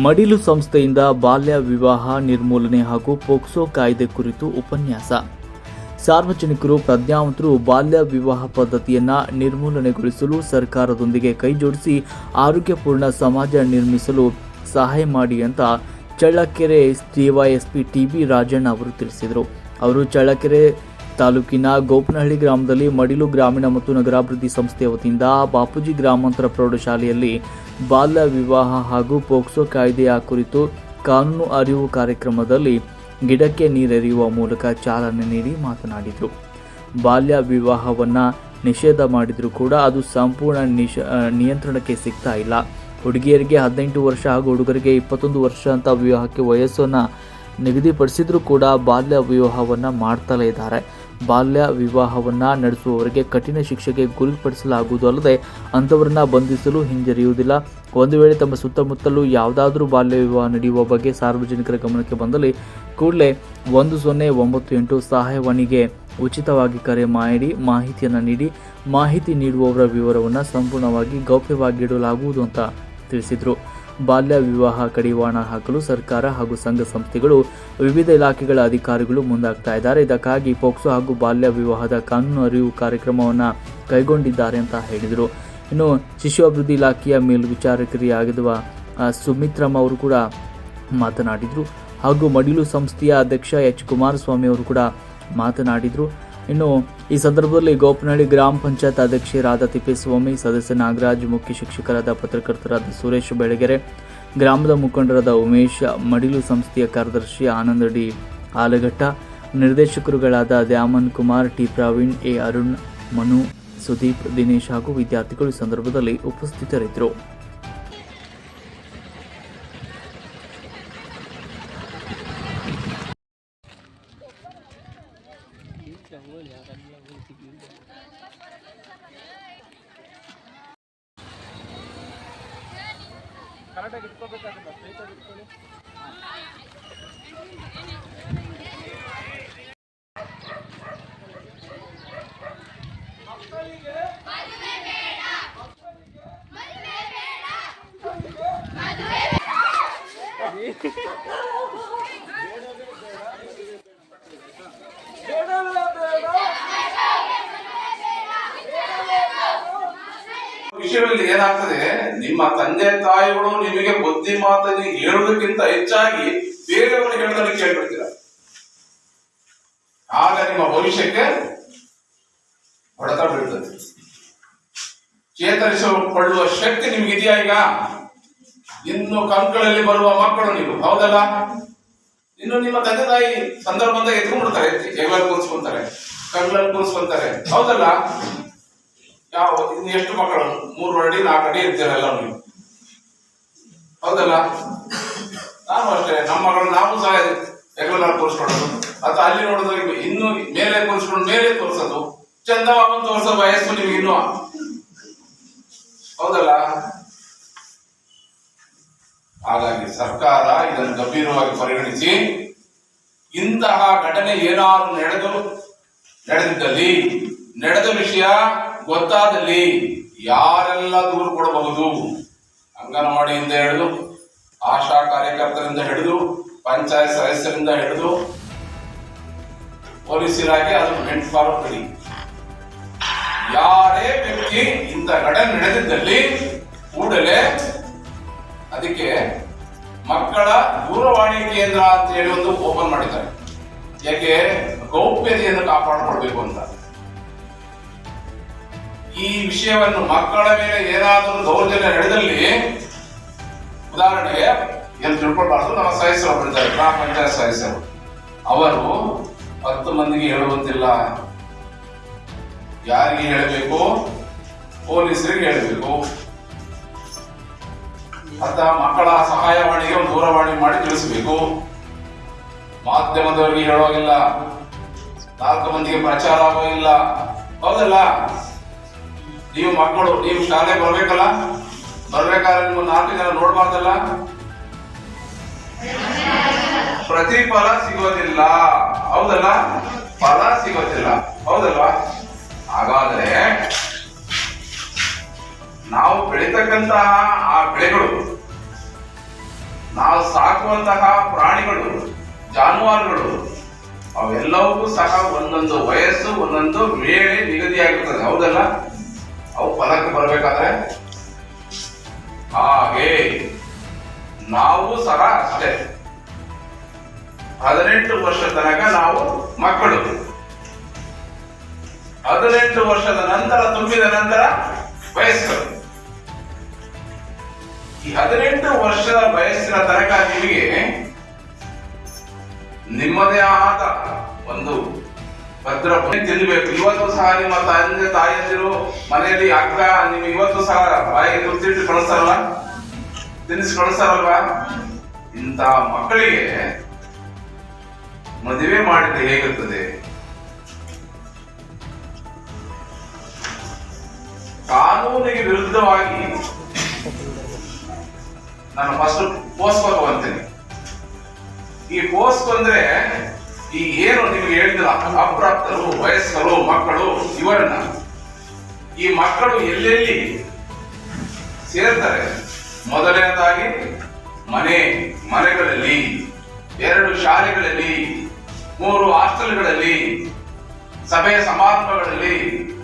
ಮಡಿಲು ಸಂಸ್ಥೆಯಿಂದ ಬಾಲ್ಯ ವಿವಾಹ ನಿರ್ಮೂಲನೆ ಹಾಗೂ ಪೋಕ್ಸೋ ಕಾಯ್ದೆ ಕುರಿತು ಉಪನ್ಯಾಸ. ಸಾರ್ವಜನಿಕರು, ಪ್ರಜ್ಞಾವಂತರು ಬಾಲ್ಯ ವಿವಾಹ ಪದ್ಧತಿಯನ್ನು ನಿರ್ಮೂಲನೆಗೊಳಿಸಲು ಸರ್ಕಾರದೊಂದಿಗೆ ಕೈಜೋಡಿಸಿ ಆರೋಗ್ಯಪೂರ್ಣ ಸಮಾಜ ನಿರ್ಮಿಸಲು ಸಹಾಯ ಮಾಡಿ ಅಂತ ಚಳ್ಳಕೆರೆ ಡಿವೈಎಸ್ಪಿ ಟಿಬಿ ರಾಜಣ್ಣ ಅವರು ತಿಳಿಸಿದರು. ಅವರು ಚಳ್ಳಕೆರೆ ತಾಲೂಕಿನ ಗೋಪನಹಳ್ಳಿ ಗ್ರಾಮದಲ್ಲಿ ಮಡಿಲು ಗ್ರಾಮೀಣ ಮತ್ತು ನಗರಾಭಿವೃದ್ಧಿ ಸಂಸ್ಥೆ ವತಿಯಿಂದ ಬಾಪೂಜಿ ಗ್ರಾಮಾಂತರ ಪ್ರೌಢಶಾಲೆಯಲ್ಲಿ ಬಾಲ್ಯ ವಿವಾಹ ಹಾಗೂ ಪೋಕ್ಸೋ ಕಾಯ್ದೆಯ ಕುರಿತು ಕಾನೂನು ಅರಿವು ಕಾರ್ಯಕ್ರಮದಲ್ಲಿ ಗಿಡಕ್ಕೆ ನೀರೆರಿಯುವ ಮೂಲಕ ಚಾಲನೆ ನೀಡಿ ಮಾತನಾಡಿದರು. ಬಾಲ್ಯ ವಿವಾಹವನ್ನು ನಿಷೇಧ ಮಾಡಿದರೂ ಕೂಡ ಅದು ಸಂಪೂರ್ಣ ನಿಷ ನಿಯಂತ್ರಣಕ್ಕೆ ಸಿಗ್ತಾ ಇಲ್ಲ. ಹುಡುಗಿಯರಿಗೆ ಹದಿನೆಂಟು ವರ್ಷ ಹಾಗೂ ಹುಡುಗರಿಗೆ ಇಪ್ಪತ್ತೊಂದು ವರ್ಷ ಅಂತ ವಿವಾಹಕ್ಕೆ ವಯಸ್ಸನ್ನು ನಿಗದಿಪಡಿಸಿದರೂ ಕೂಡ ಬಾಲ್ಯ ವಿವಾಹವನ್ನು ಮಾಡ್ತಲೇ ಇದ್ದಾರೆ. ಬಾಲ್ಯ ವಿವಾಹವನ್ನು ನಡೆಸುವವರಿಗೆ ಕಠಿಣ ಶಿಕ್ಷೆಗೆ ಗುರಿಪಡಿಸಲಾಗುವುದು ಅಲ್ಲದೆ ಅಂಥವರನ್ನ ಬಂಧಿಸಲು ಹಿಂಜರಿಯುವುದಿಲ್ಲ. ಒಂದು ವೇಳೆ ತಮ್ಮ ಸುತ್ತಮುತ್ತಲೂ ಯಾವುದಾದರೂ ಬಾಲ್ಯ ವಿವಾಹ ನಡೆಯುವ ಬಗ್ಗೆ ಸಾರ್ವಜನಿಕರ ಗಮನಕ್ಕೆ ಬಂದಲ್ಲಿ ಕೂಡಲೇ ಒಂದು ಸೊನ್ನೆ ಒಂಬತ್ತು ಎಂಟು ಸಹಾಯವಾಣಿಗೆ ಉಚಿತವಾಗಿ ಕರೆ ಮಾಡಿ ಮಾಹಿತಿಯನ್ನು ನೀಡಿ, ಮಾಹಿತಿ ನೀಡುವವರ ವಿವರವನ್ನು ಸಂಪೂರ್ಣವಾಗಿ ಗೌಪ್ಯವಾಗಿಡಲಾಗುವುದು ಅಂತ ತಿಳಿಸಿದರು. ಬಾಲ್ಯ ವಿವಾಹ ಕಡಿವಾಣ ಹಾಕಲು ಸರ್ಕಾರ ಹಾಗೂ ಸಂಘ ಸಂಸ್ಥೆಗಳು ವಿವಿಧ ಇಲಾಖೆಗಳ ಅಧಿಕಾರಿಗಳು ಮುಂದಾಗ್ತಾ ಇದ್ದಾರೆ. ಇದಕ್ಕಾಗಿ ಪೋಕ್ಸೋ ಹಾಗೂ ಬಾಲ್ಯ ವಿವಾಹದ ಕಾನೂನು ಅರಿವು ಕಾರ್ಯಕ್ರಮವನ್ನು ಕೈಗೊಂಡಿದ್ದಾರೆ ಅಂತ ಹೇಳಿದರು. ಇನ್ನು ಶಿಶು ಅಭಿವೃದ್ಧಿ ಇಲಾಖೆಯ ಮೇಲ್ವಿಚಾರಕರಿಯಾಗಿರುವ ಸುಮಿತ್ರಮ್ ಅವರು ಕೂಡ ಮಾತನಾಡಿದರು. ಹಾಗೂ ಮಡಿಲು ಸಂಸ್ಥೆಯ ಅಧ್ಯಕ್ಷ ಎಚ್ ಕುಮಾರಸ್ವಾಮಿ ಅವರು ಕೂಡ ಮಾತನಾಡಿದರು. ಇನ್ನು ಈ ಸಂದರ್ಭದಲ್ಲಿ ಗೋಪನಹಳ್ಳಿ ಗ್ರಾಮ ಪಂಚಾಯತ್ ಅಧ್ಯಕ್ಷರಾದ ತಿಪ್ಪೇಸ್ವಾಮಿ, ಸದಸ್ಯ ನಾಗರಾಜ್, ಮುಖ್ಯ ಶಿಕ್ಷಕರಾದ ಪತ್ರಕರ್ತರಾದ ಸುರೇಶ್ ಬೆಳಗೆರೆ, ಗ್ರಾಮದ ಮುಖಂಡರಾದ ಉಮೇಶ್, ಮಡಿಲು ಸಂಸ್ಥೆಯ ಕಾರ್ಯದರ್ಶಿ ಆನಂದ ಡಿ ಆಲಘಟ್ಟ, ನಿರ್ದೇಶಕರುಗಳಾದ ದ್ಯಾಮನ್ ಕುಮಾರ್, ಟಿ ಪ್ರವೀಣ್, ಎ ಅರುಣ್, ಮನು, ಸುದೀಪ್, ದಿನೇಶ್ ಹಾಗೂ ವಿದ್ಯಾರ್ಥಿಗಳು ಈ ಸಂದರ್ಭದಲ್ಲಿ ಉಪಸ್ಥಿತರಿದ್ದರು. ಕರೆಕ್ಟಾಗಿ ಇಟ್ಕೋಬೇಕಾಗಿಲ್ಲ ಸ್ಟ್ರೈಟಾಗಿ ಇಟ್ಕೊಳ್ಳಿ. ಮಕ್ಕಳಿಗೆ ವಿಷಯದಲ್ಲಿ ಏನಾಗ್ತದೆ, ನಿಮ್ಮ ತಂದೆ ತಾಯಿಗಳು ನಿಮಗೆ ಬುದ್ಧಿ ಮಾತಲ್ಲಿ ಹೇಳುವುದಕ್ಕಿಂತ ಹೆಚ್ಚಾಗಿ ಬೇರೆಯವರು ಹೇಳೋದನ್ನು ಕೇಳ್ಬಿಡ್ತೀರ? ಆಗ ನಿಮ್ಮ ಭವಿಷ್ಯಕ್ಕೆ ಹೊಡೆತ ಬೀಳ್ತದೆ ಚೇತರಿಸಿಕೊಳ್ಳುವ ಶಕ್ತಿ ನಿಮ್ಗೆ ಇದೆಯಾ ಈಗ? ಇನ್ನು ಕಂಕಳಲ್ಲಿ ಬರುವ ಮಕ್ಕಳು ನೀವು, ಹೌದಲ್ಲ? ಇನ್ನು ನಿಮ್ಮ ತಂದೆ ತಾಯಿ ಸಂದರ್ಭದಾಗ ಎತ್ಕೊಂಡ್ಬಿಡ್ತಾರೆ, ಹೆಗಲಲ್ಲಿ ಕೂರಿಸ್ಕೊಂತಾರೆ ಕಂಗಳಲ್ಲಿ ಕೂರಿಸ್ಕೊಂತಾರೆ, ಹೌದಲ್ಲ? ಯಾವ ಇನ್ನು ಎಷ್ಟು ಮಕ್ಕಳು? ಮೂರು ಅಡಿ, ನಾಲ್ಕು ಅಡಿ ಇರ್ತೀರಲ್ಲ ನೀವು ಹೌದಲ್ಲ? ನಾನು ಅಷ್ಟೇ, ನಮ್ಮ ಮಕ್ಕಳು ನಾವು ಸಹ ಹೆಗಲಲ್ಲಿ ಕೂರಿಸ್ಕೊಳ್ಳೋದು. ಅಥವಾ ಅಲ್ಲಿ ನೋಡಿದ್ರೆ ಇನ್ನು ಮೇಲೆ ಕೂರಿಸ್ಕೊಂಡು ಮೇಲೆ ತೋರಿಸೋದು ಚಂದವಾಗಿ ತೋರಿಸೋ ವಯಸ್ಸು ನಿಮ್ಗೆ ಇನ್ನೂ ಹೌದಲ್ಲ? ಹಾಗಾಗಿ ಸರ್ಕಾರ ಇದನ್ನು ಗಂಭೀರವಾಗಿ ಪರಿಗಣಿಸಿ, ಇಂತಹ ಘಟನೆ ಏನಾದರೂ ನಡೆದು ನಡೆದಿದ್ದಲ್ಲಿ ನಡೆದ ವಿಷಯ ಗೊತ್ತಾದಲ್ಲಿ ಯಾರೆಲ್ಲ ದೂರು ಕೊಡಬಹುದು? ಅಂಗನವಾಡಿಯಿಂದ ಹಿಡಿದು, ಆಶಾ ಕಾರ್ಯಕರ್ತರಿಂದ ಹಿಡಿದು, ಪಂಚಾಯತ್ ಸದಸ್ಯರಿಂದ ಹಿಡಿದು, ಪೊಲೀಸ್ ಇಲಾಖೆ ಅದನ್ನು ಮೆಂಟ್ ಬಿಡಿ ಯಾರೇ ವ್ಯಕ್ತಿ ಇಂಥ ಘಟನೆ ನಡೆದಿದ್ದಲ್ಲಿ ಕೂಡಲೇ ಅದಕ್ಕೆ ಮಕ್ಕಳ ದೂರವಾಣಿ ಕೇಂದ್ರ ಅಂತ ಹೇಳಿ ಒಂದು ಓಪನ್ ಮಾಡಿದ್ದಾರೆ. ಯಾಕೆ ಗೌಪ್ಯತೆಯನ್ನು ಕಾಪಾಡಿಕೊಳ್ಬೇಕು ಅಂತ. ಈ ವಿಷಯವನ್ನು ಮಕ್ಕಳ ಮೇಲೆ ಏನಾದರೂ ದೌರ್ಜನ್ಯ ನಡೆದಲ್ಲಿ, ಉದಾಹರಣೆಗೆ ಏನು ತಿಳ್ಕೊಳ್ಬಾರ್ದು, ನಮ್ಮ ಸದಸ್ಯರು ಬಿಡ್ತಾರೆ ಗ್ರಾಮ ಪಂಚಾಯತ್ ಸದಸ್ಯರು ಅವರು ಹತ್ತು ಮಂದಿಗೆ ಹೇಳುವಂತಿಲ್ಲ. ಯಾರಿಗೆ ಹೇಳಬೇಕು? ಪೊಲೀಸರಿಗೆ ಹೇಳಬೇಕು. ಅಂತ ಮಕ್ಕಳ ಸಹಾಯವಾಣಿಗೆ ಒಂದು ದೂರವಾಣಿ ಮಾಡಿ ತಿಳಿಸಬೇಕು. ಮಾಧ್ಯಮದವರಿಗೆ ಹೇಳೋಗಿಲ್ಲ ನಾಲ್ಕು ಮಂದಿಗೆ ಪ್ರಚಾರ ಆಗೋಗಿಲ್ಲ ಹೌದಲ್ಲ? ನೀವು ಮಕ್ಕಳು, ನೀವು ಶಾಲೆಗೆ ಬರ್ಬೇಕಲ್ಲ? ಬರ್ಬೇಕಾದ್ರೆ ನೀವು ನಾಲ್ಕು ಜನ ನೋಡ್ಬಾರ್ದಲ್ಲ ಪ್ರತಿಫಲ ಸಿಗೋದಿಲ್ಲ. ಹೌದಲ್ಲ? ಫಲ ಸಿಗೋದಿಲ್ಲ. ಹೌದಲ್ವಾ? ಹಾಗಾದ್ರೆ ನಾವು ಬೆಳೀತಕ್ಕಂತಹ ಆ ಬೆಳೆಗಳು, ನಾವು ಸಾಕುವಂತಹ ಪ್ರಾಣಿಗಳು, ಜಾನುವಾರುಗಳು, ಅವೆಲ್ಲವೂ ಸಹ ಒಂದೊಂದು ವಯಸ್ಸು, ಒಂದೊಂದು ವೇಳೆ ನಿಗದಿಯಾಗಿರ್ತದೆ. ಹೌದಲ್ಲ? ಅವು ಫಲಕ್ಕೆ ಬರಬೇಕಾದ್ರೆ? ಹಾಗೆ. ನಾವು ಸಹ ಅಷ್ಟೇ. ಹದಿನೆಂಟು ವರ್ಷ ತನಕ ನಾವು ಮಕ್ಕಳು. ಹದಿನೆಂಟು ವರ್ಷದ ನಂತರ ತುಂಬಿದ ನಂತರ ವಯಸ್ಕರು ಈ ಹದಿನೆಂಟು ವರ್ಷದ ವಯಸ್ಸಿನ ತನಕ ನಿಮಗೆ ನಿಮ್ಮದೇ ಆದ ಭದ್ರ ತಿನ್ಬೇಕು ಇವತ್ತು ಸಹ ನಿಮ್ಮ ತಂದೆ, ತಾಯಂದಿರು ಮನೆಯಲ್ಲಿ ಅಕ್ಕ ನಿಮ್ ಇವತ್ತು ಸಹ ಬಾಯಿಗೆ ಗುರ್ತಿಟ್ಟು ಕಳಿಸ್ತಾರಲ್ಲ ತಿನ್ನಿಸಿ ಕಳಿಸ್ತಾರಲ್ವಾ ಇಂಥ ಮಕ್ಕಳಿಗೆ ಮದುವೆ ಮಾಡಿದ್ರೆ ಹೇಗಿರ್ತದೆ? ಕಾನೂನಿಗೆ ವಿರುದ್ಧವಾಗಿ ನಾನು ಫಸ್ಟ್ ಪೋಸ್ಕೋಬೇಕು ಅಂತೀನಿ ಈ ಪೋಸ್ಟ್ ಅಂದ್ರೆ ಈ ಏನು ನಿಮಗೆ ಹೇಳಿದ್ರ ಅಪ್ರಾಪ್ತರು, ವಯಸ್ಕರು, ಮಕ್ಕಳು, ಇವರನ್ನ? ಈ ಮಕ್ಕಳು ಎಲ್ಲೆಲ್ಲಿ ಸೇರ್ತಾರೆ? ಮೊದಲನೇದಾಗಿ ಮನೆ, ಮನೆಗಳಲ್ಲಿ, ಎರಡು ಶಾಲೆಗಳಲ್ಲಿ, ಮೂರು ಹಾಸ್ಟೆಲ್ಗಳಲ್ಲಿ, ಸಭೆ ಸಮಾರಂಭಗಳಲ್ಲಿ,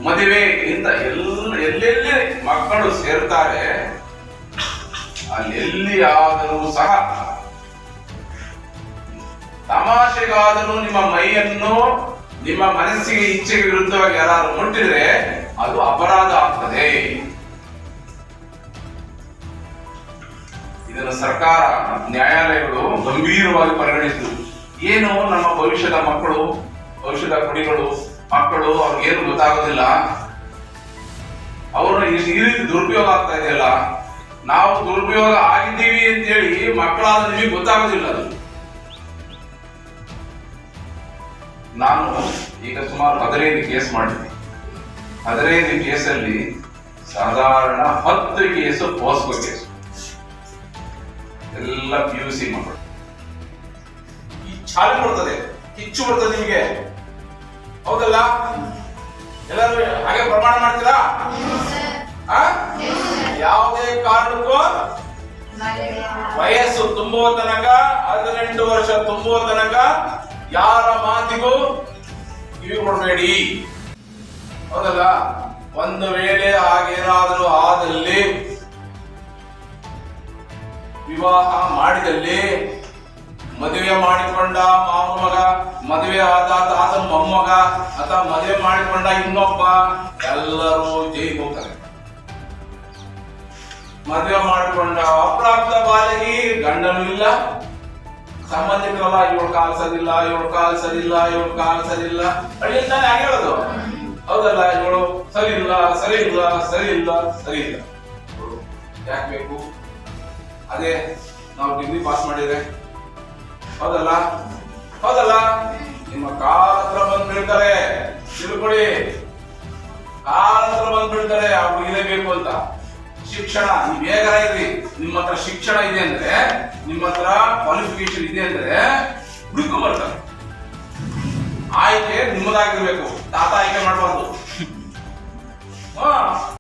ಮದುವೆ ಇಂತ ಎಲ್ಲ ಎಲ್ಲೆಲ್ಲಿ ಮಕ್ಕಳು ಸೇರ್ತಾರೆ ಅಲ್ಲೆಲ್ಲಿ ಆದರೂ ಸಹ ತಮಾಷೆಗಾದರೂ ನಿಮ್ಮ ಮೈಯನ್ನು, ನಿಮ್ಮ ಮನಸ್ಸಿಗೆ ಇಚ್ಛೆಗೆ ವಿರುದ್ಧವಾಗಿ ಯಾರಾದ್ರೂ ಮುಟ್ಟಿದ್ರೆ ಅದು ಅಪರಾಧ ಆಗ್ತದೆ. ಇದನ್ನು ಸರ್ಕಾರ, ನ್ಯಾಯಾಲಯಗಳು ಗಂಭೀರವಾಗಿ ಪರಿಗಣಿಸಿದ್ರು. ಏನು ನಮ್ಮ ಭವಿಷ್ಯದ ಮಕ್ಕಳು, ಭವಿಷ್ಯದ ಕುಡಿಗಳು ಮಕ್ಕಳು ಅವ್ರಿಗೇನು ಗೊತ್ತಾಗೋದಿಲ್ಲ. ಅವರು ಈ ರೀತಿ ದುರುಪಯೋಗ ಆಗ್ತಾ ಇದೆಯಲ್ಲ, ನಾವು ದುರುಪಯೋಗ ಆಗಿದ್ದೀವಿ ಅಂತೇಳಿ ಮಕ್ಕಳಾದ ನಿಮಗೆ ಗೊತ್ತಾಗೋದಿಲ್ಲ ಅದು. ನಾನು ಈಗ ಸುಮಾರು ಹದಿನೈದು ಕೇಸ್ ಮಾಡಿದ್ದೀನಿ ಹದಿನೈದು ಕೇಸಲ್ಲಿ ಸಾಧಾರಣ ಹತ್ತು ಕೇಸು ಪೋಸ್ಕೋ ಕೇಸು. ಎಲ್ಲ ಪಿ ಯು ಸಿ ಮಕ್ಕಳು ಈ ಚಾಲು ಬರ್ತದೆ ಕಿಚ್ಚು ಬರ್ತದೆ ನಿಮಗೆ. ಹೌದಲ್ಲ? ಎಲ್ಲರೂ ಹಾಗೆ ಪ್ರಮಾಣ ಮಾಡ್ತೀರಾ? ಆ? ಯಾವುದೇ ಕಾರಣಕ್ಕೂ ವಯಸ್ಸು ತುಂಬುವ ತನಕ ಹದಿನೆಂಟು ವರ್ಷ ತುಂಬುವ ತನಕ ಯಾರ ಮಾತಿಗೂ ಕಿವಿ ಕೊಡಬೇಡಿ ಹೌದಲ್ಲ? ಒಂದು ವೇಳೆ ಹಾಗೇನಾದರೂ ಆದಲ್ಲಿ, ವಿವಾಹ ಮಾಡಿದಲ್ಲಿ, ಮದುವೆ ಮಾಡಿಕೊಂಡ ಮಾಮಗ ಮದುವೆ ಆದ ತಾತ ಮೊಮ್ಮಗ ಅಥವಾ ಮದುವೆ ಮಾಡಿಕೊಂಡ ಇನ್ನೊಬ್ಬ, ಎಲ್ಲರೂ ಜೈ ಹೋಗ್ತಾರೆ. ಮದುವೆ ಮಾಡಿಕೊಂಡ ಅಪ್ರಾಪ್ತ ಬಾಲಗಿ ಗಂಡನೂ ಇಲ್ಲ ಸಂಬಂಧಿಕರಲ್ಲ ಇವಳು ಕಾಲ್ ಸರಿಲ್ಲ ಇವಳು ಕಾಲ್ ಸರಿಲ್ಲ ಇವಳು ಕಾಲ್ ಸರಿಲ್ಲ ಅಳಿಯಿಂದಾನೆ ಯಾಕೆ ಹೇಳೋದು ಹೌದಲ್ಲ, ಇವಳು ಸರಿ ಇಲ್ಲ ಸರಿ ಇಲ್ಲ ಸರಿ ಇಲ್ಲ ಸರಿ ಇಲ್ಲ ಯಾಕೆ ಬೇಕು? ಅದೇ, ನಾವು ಡಿಗ್ರಿ ಪಾಸ್ ಮಾಡಿದ್ರೆ. ಹೌದಲ್ಲ? ಹೌದಲ್ಲ? ನಿಮ್ಮ ಕಾಲ ಹತ್ರ ಬಂದ್ ತಿಳ್ಕೊಳ್ಳಿ ಕಾಲತ್ರ ಬಂದ್ ಬೀಳ್ತಾರೆ ಆ ಹುಡುಗಿನೇ ಬೇಕು ಅಂತ. ಶಿಕ್ಷಣ, ನೀವ್ ಹೇಗಾರ ಇರ್ರಿ ನಿಮ್ಮ ಹತ್ರ ಶಿಕ್ಷಣ ಇದೆ ಅಂದ್ರೆ, ನಿಮ್ಮ ಹತ್ರ ಕ್ವಾಲಿಫಿಕೇಶನ್ ಇದೆ ಅಂದ್ರೆ, ಹುಡುಕು ಬರ್ತಾರೆ. ಆಯ್ಕೆ ನಿಮ್ಮದಾಗಿರ್ಬೇಕು. ತಾತ ಆಯ್ಕೆ ಮಾಡಬಾರ್ದು.